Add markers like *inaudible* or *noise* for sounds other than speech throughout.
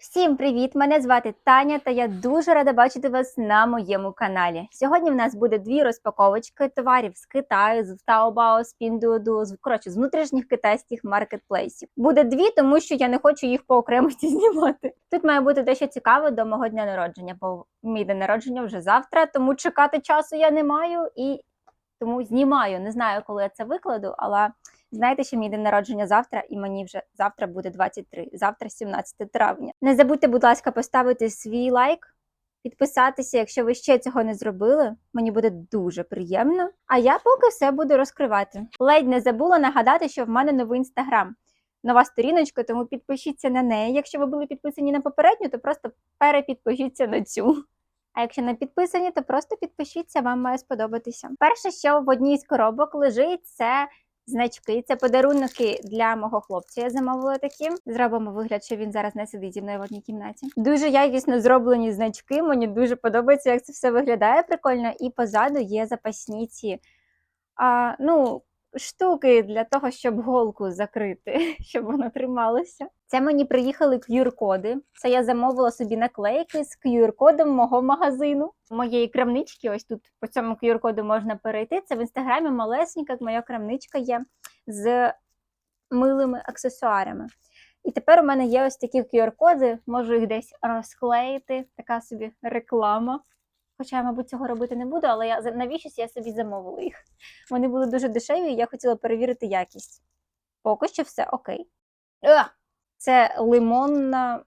Всім привіт! Мене звати Таня, та я дуже рада бачити вас на моєму каналі. Сьогодні в нас буде дві розпаковочки товарів з Китаю, з Taobao, з Pinduoduo, з коротше з внутрішніх китайських маркетплейсів. Буде дві, тому що я не хочу їх по окремості *laughs* знімати. Тут має бути дещо цікаве до мого дня народження, бо мій день народження вже завтра, тому чекати часу я не маю і тому знімаю. Не знаю, коли я це викладу, але. Знаєте, що мій день народження завтра, і мені вже завтра буде 23, завтра 17 травня. Не забудьте, будь ласка, поставити свій лайк, підписатися, якщо ви ще цього не зробили. Мені буде дуже приємно. А я поки все буду розкривати. Ледь не забула нагадати, що в мене новий інстаграм. Нова сторіночка, тому підпишіться на неї. Якщо ви були підписані на попередню, то просто перепідпишіться на цю. А якщо не підписані, то просто підпишіться, вам має сподобатися. Перше, що в одній з коробок лежить, це значки. Це подарунки для мого хлопця. Я замовила такі. Зробимо вигляд, що він зараз не сидить зі мною в одній кімнаті. Дуже якісно зроблені значки. Мені дуже подобається, як це все виглядає прикольно. І позаду є запасні ці. А, ну, штуки для того, щоб голку закрити, *laughs* щоб воно трималося. Це мені приїхали QR-коди. Це я замовила собі наклейки з QR-кодом мого магазину. Моєї крамнички, ось тут по цьому QR-коду можна перейти. Це в інстаграмі малесенька, як моя крамничка є з милими аксесуарами. І тепер у мене є ось такі QR-коди, можу їх десь розклеїти, така собі реклама. Хоча я, мабуть, цього робити не буду, але я навіщось я собі замовила їх. Вони були дуже дешеві, і я хотіла перевірити якість. Поки що все окей. Це лимонна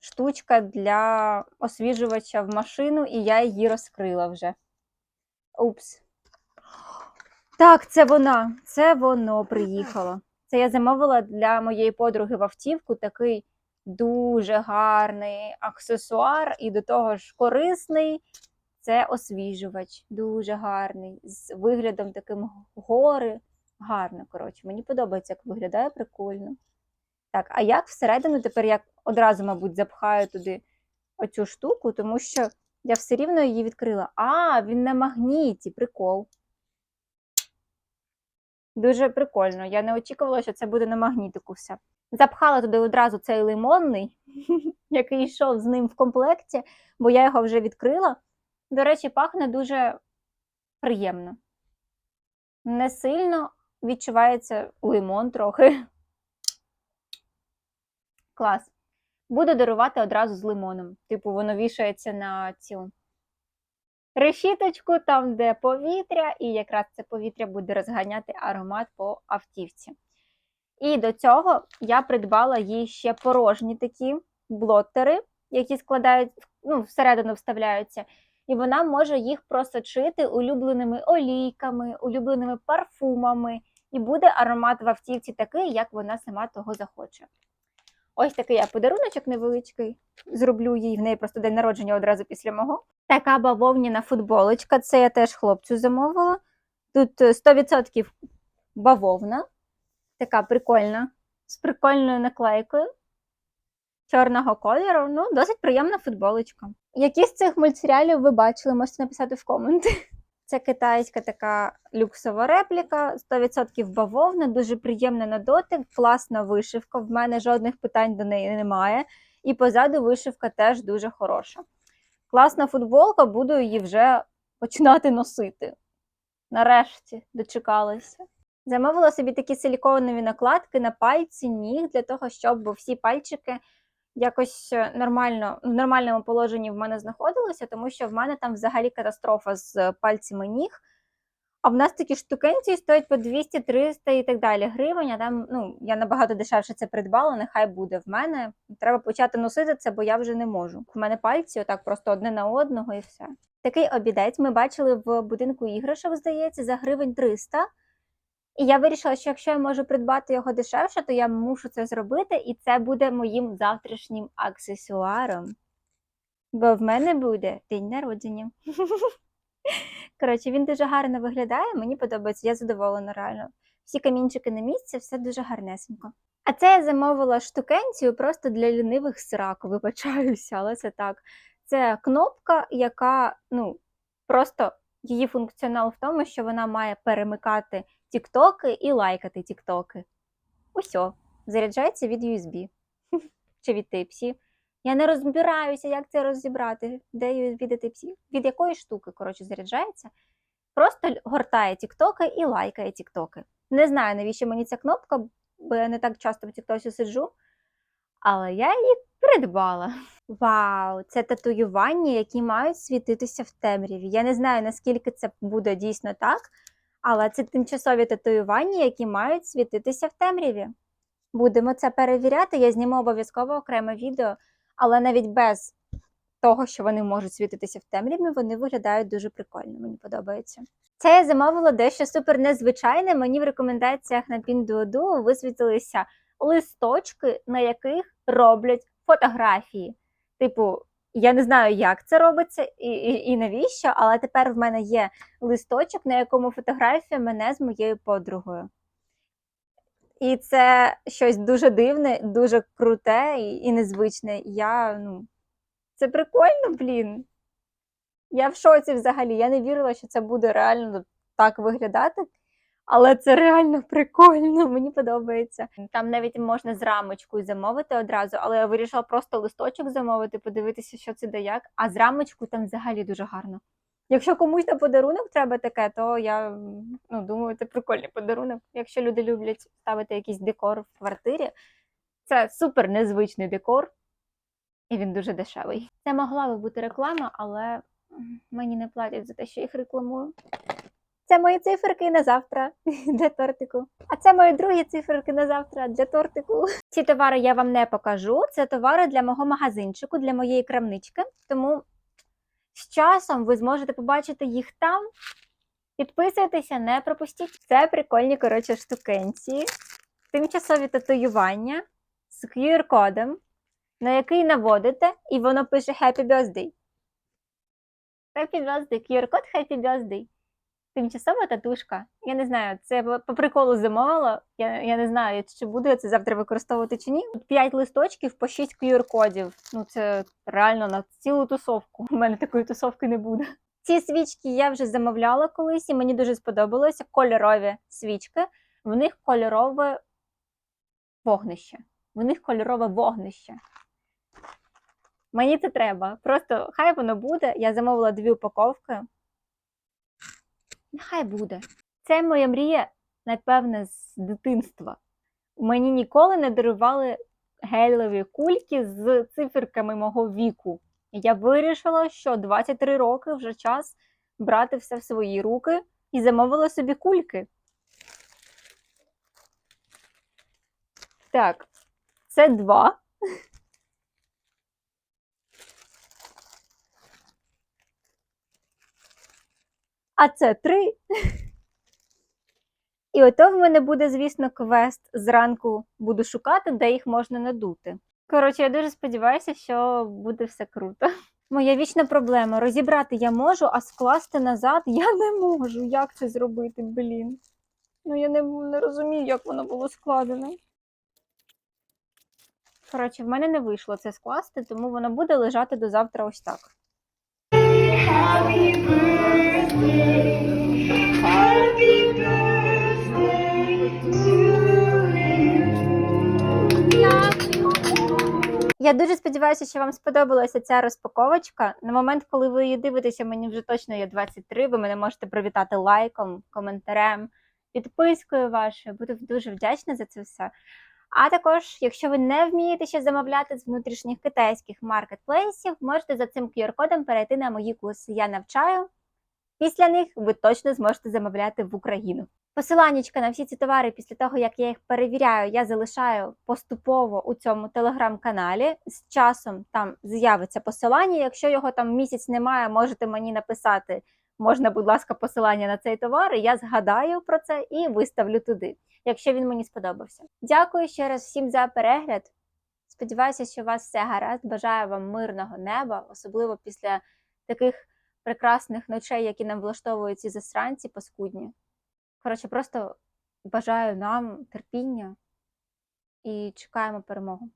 штучка для освіжувача в машину, і я її розкрила вже. Упс. Так, це вона. Це воно приїхало. Це я замовила для моєї подруги в автівку такий дуже гарний аксесуар, і до того ж корисний. Це освіжувач, дуже гарний, з виглядом таким гори. Гарно, коротше, мені подобається, як виглядає прикольно. Так, а як всередину тепер я одразу, мабуть, запхаю туди оцю штуку, тому що я все рівно її відкрила. А, він на магніті, прикол. Дуже прикольно. Я не очікувала, що це буде на магнітику все. Запхала туди одразу цей лимонний, *laughs* який йшов з ним в комплекті, бо я його вже відкрила. До речі, пахне дуже приємно. Не сильно відчувається лимон трохи. Клас. Буду дарувати одразу з лимоном. Типу, воно вішається на цю решіточку, там, де повітря, і якраз це повітря буде розганяти аромат по автівці. І до цього я придбала їй ще порожні такі блоттери, які складають, ну, всередину вставляються. І вона може їх просочити улюбленими олійками, улюбленими парфумами, і буде аромат в автівці такий, як вона сама того захоче. Ось такий я подаруночок невеличкий. Зроблю їй в неї просто день народження одразу після мого. Така бавовняна футболочка, це я теж хлопцю замовила. Тут 100% бавовна, така прикольна, з прикольною наклейкою чорного кольору. Ну, досить приємна футболочка. Які з цих мультсеріалів ви бачили, можете написати в коменти. Це китайська така люксова репліка, 100% бавовна, дуже приємна на дотик, класна вишивка. В мене жодних питань до неї немає. І позаду вишивка теж дуже хороша. Класна футболка, буду її вже починати носити. Нарешті дочекалася. Замовила собі такі силіконові накладки на пальці, ніг для того, щоб всі пальчики якось нормально, в нормальному положенні в мене знаходилися, тому що в мене там взагалі катастрофа з пальцями ніг. А в нас такі штукенці стоять по 200, 300 і так далі гривень. А там, ну, я набагато дешевше це придбала, нехай буде в мене. Треба почати носити це, бо я вже не можу. В мене пальці отак просто одне на одного і все. Такий обідець ми бачили в будинку іграшок, здається, за гривень 300. І я вирішила, що якщо я можу придбати його дешевше, то я мушу це зробити, і це буде моїм завтрашнім аксесуаром. Бо в мене буде день народження. *laughs* Коротше, він дуже гарно виглядає, мені подобається, я задоволена реально. Всі камінчики на місці, все дуже гарнесенько. А це я замовила штукенцію просто для лінивих срак, вибачаюся, але це так. Це кнопка, яка, ну, просто її функціонал в тому, що вона має перемикати тіктоки і лайкати тіктоки. Усьо, заряджається від USB. *laughs* чи від Типсі. Я не розбираюся, як це розібрати, де від Типсі, від якої штуки, коротше, заряджається. Просто гортає тіктоки і лайкає тіктоки. Не знаю, навіщо мені ця кнопка, бо я не так часто в тіктосі сиджу, але я її придбала. Вау, це татуювання, які мають світитися в темряві. Я не знаю, наскільки це буде дійсно так, але це тимчасові татуювання, які мають світитися в темряві. Будемо це перевіряти. Я зніму обов'язково окреме відео, але навіть без того, що вони можуть світитися в темряві, вони виглядають дуже прикольно. Мені подобається. Це я замовила дещо супер незвичайне. Мені в рекомендаціях на Pinduoduo висвітилися листочки, на яких роблять фотографії. Типу, я не знаю, як це робиться і, і, і навіщо, але тепер в мене є листочок, на якому фотографія мене з моєю подругою. І це щось дуже дивне, дуже круте і, і незвичне. Я, ну, це прикольно, блін. Я в шоці взагалі. Я не вірила, що це буде реально так виглядати. Але це реально прикольно, мені подобається. Там навіть можна з рамочкою замовити одразу, але я вирішила просто листочок замовити, подивитися, що це да як. А з рамочкою там взагалі дуже гарно. Якщо комусь на подарунок треба таке, то я ну, думаю, це прикольний подарунок. Якщо люди люблять ставити якийсь декор в квартирі, це супер незвичний декор, і він дуже дешевий. Це могла би бути реклама, але мені не платять за те, що їх рекламую. Це мої циферки на завтра *laughs* для тортику. А це мої другі циферки на завтра для тортику. *laughs* Ці товари я вам не покажу. Це товари для мого магазинчику, для моєї крамнички. Тому з часом ви зможете побачити їх там. Підписуйтеся, не пропустіть. Це прикольні, коротше, штукенці. Тимчасові татуювання з QR-кодом, на який наводите, і воно пише Happy Birthday. Happy Birthday, QR-код Happy Birthday. Тимчасова татушка. Я не знаю, це по приколу замовила. Я, я не знаю, чи буду я це завтра використовувати чи ні. 5 листочків по 6 QR-кодів. Ну це реально на цілу тусовку. У мене такої тусовки не буде. Ці свічки я вже замовляла колись, і мені дуже сподобалося. Кольорові свічки. В них кольорове вогнище. В них кольорове вогнище. Мені це треба. Просто хай воно буде. Я замовила дві упаковки. Нехай буде. Це моя мрія, напевне, з дитинства. Мені ніколи не дарували гелеві кульки з циферками мого віку. Я вирішила, що 23 роки вже час брати все в свої руки і замовила собі кульки. Так, це два. А це три. І ото в мене буде, звісно, квест зранку буду шукати, де їх можна надути. Коротше, я дуже сподіваюся, що буде все круто. Моя вічна проблема: розібрати я можу, а скласти назад я не можу. Як це зробити, блін? Ну я не, не розумію, як воно було складено. Коротше, в мене не вийшло це скласти, тому воно буде лежати до завтра ось так. Я дуже сподіваюся, що вам сподобалася ця розпаковочка. На момент, коли ви її дивитеся, мені вже точно є 23. Ви мене можете привітати лайком, коментарем, підпискою вашою. Буду дуже вдячна за це все. А також, якщо ви не вмієте ще замовляти з внутрішніх китайських маркетплейсів, можете за цим QR-кодом перейти на мої курси. Я навчаю. Після них ви точно зможете замовляти в Україну. Посиланнячка на всі ці товари після того, як я їх перевіряю, я залишаю поступово у цьому телеграм-каналі. З часом там з'явиться посилання. Якщо його там місяць немає, можете мені написати. Можна, будь ласка, посилання на цей товар. і Я згадаю про це і виставлю туди, якщо він мені сподобався. Дякую ще раз всім за перегляд. Сподіваюся, що у вас все гаразд. Бажаю вам мирного неба, особливо після таких прекрасних ночей, які нам влаштовують ці засранці паскудні. Коротше, просто бажаю нам терпіння і чекаємо перемогу.